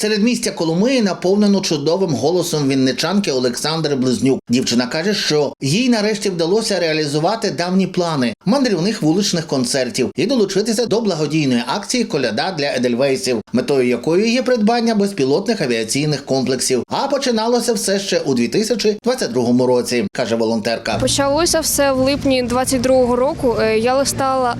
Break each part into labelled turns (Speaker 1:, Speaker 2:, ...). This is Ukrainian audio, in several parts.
Speaker 1: Серед місця Коломиї наповнено чудовим голосом вінничанки Олександри Близнюк. Дівчина каже, що їй нарешті вдалося реалізувати давні плани мандрівних вуличних концертів і долучитися до благодійної акції Коляда для Едельвейсів, метою якої є придбання безпілотних авіаційних комплексів. А починалося все ще у 2022 році, каже волонтерка.
Speaker 2: Почалося все в липні 22-го року. Е, Я листала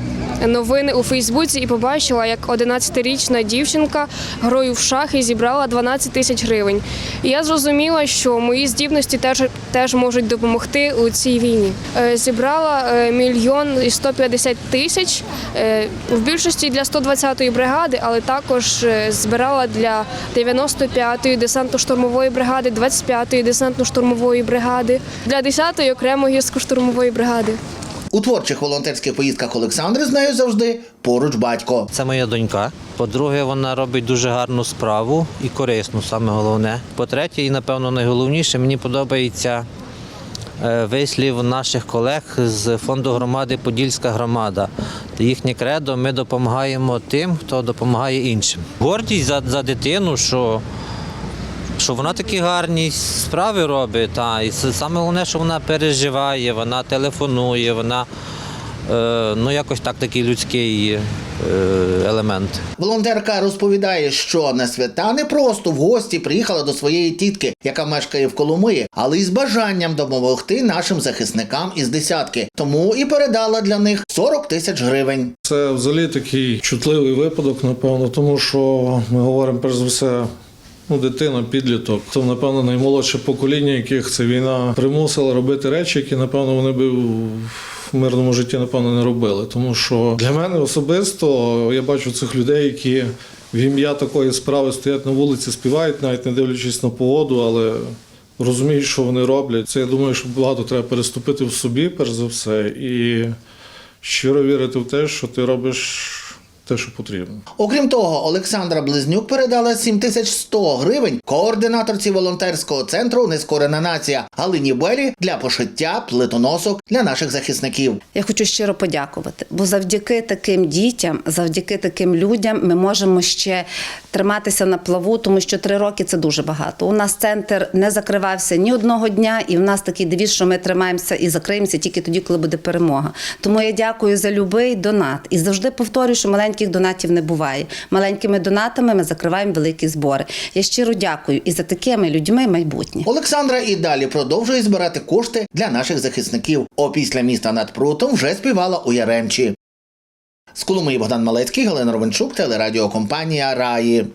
Speaker 2: новини у Фейсбуці і побачила, як 11-річна дівчинка грою в шахи зібрала 12 тисяч гривень. І я зрозуміла, що мої здібності теж, теж можуть допомогти у цій війні. Е, Зібрала е, мільйон і 150 тисяч е, в більшості для 120-ї бригади, але також збирала для 95-ї десантно-штурмової бригади, 25-ї десантно-штурмової бригади, для 10-ї окремої гірсько-штурмової бригади.
Speaker 1: У творчих волонтерських поїздках Олександри з нею завжди поруч батько.
Speaker 3: Це моя донька. По-друге, вона робить дуже гарну справу і корисну, саме головне. По-третє, і напевно найголовніше, мені подобається е, вислів наших колег з фонду громади Подільська громада. Їхнє кредо ми допомагаємо тим, хто допомагає іншим. Гордість за, за дитину, що, що вона такі гарні справи робить. Та, і саме головне, що вона переживає, вона телефонує, вона е, ну якось так такий людський е, елемент.
Speaker 1: Волонтерка розповідає, що на свята не просто в гості приїхала до своєї тітки, яка мешкає в Коломиї, але й з бажанням допомогти нашим захисникам із десятки. Тому і передала для них 40 тисяч гривень.
Speaker 4: Це взагалі такий чутливий випадок, напевно, тому що ми говоримо перш за все. Ну, дитина, підліток. Це, напевно, наймолодше покоління, яких ця війна примусила робити речі, які, напевно, вони би в мирному житті, напевно, не робили. Тому що для мене особисто я бачу цих людей, які в ім'я такої справи стоять на вулиці, співають, навіть не дивлячись на погоду, але розуміють, що вони роблять. Це я думаю, що багато треба переступити в собі, перш за все, і щиро вірити в те, що ти робиш те, що потрібно.
Speaker 1: Окрім того, Олександра Близнюк передала 7100 гривень координаторці волонтерського центру Нескорена нація Галині Белі для пошиття плитоносок для наших захисників.
Speaker 5: Я хочу щиро подякувати, бо завдяки таким дітям, завдяки таким людям, ми можемо ще триматися на плаву, тому що три роки це дуже багато. У нас центр не закривався ні одного дня, і в нас такий девіз, що ми тримаємося і закриємося тільки тоді, коли буде перемога. Тому я дякую за любий донат і завжди повторюю, що маленьких донатів не буває. Маленькими донатами ми закриваємо великі збори. Я щиро дякую і за такими людьми майбутнє.
Speaker 1: Олександра і далі продовжує збирати кошти для наших захисників. Опісля міста над прутом вже співала у Яремчі. З Коломиї Богдан Малецький, Галина Ровенчук, телерадіокомпанія Раї.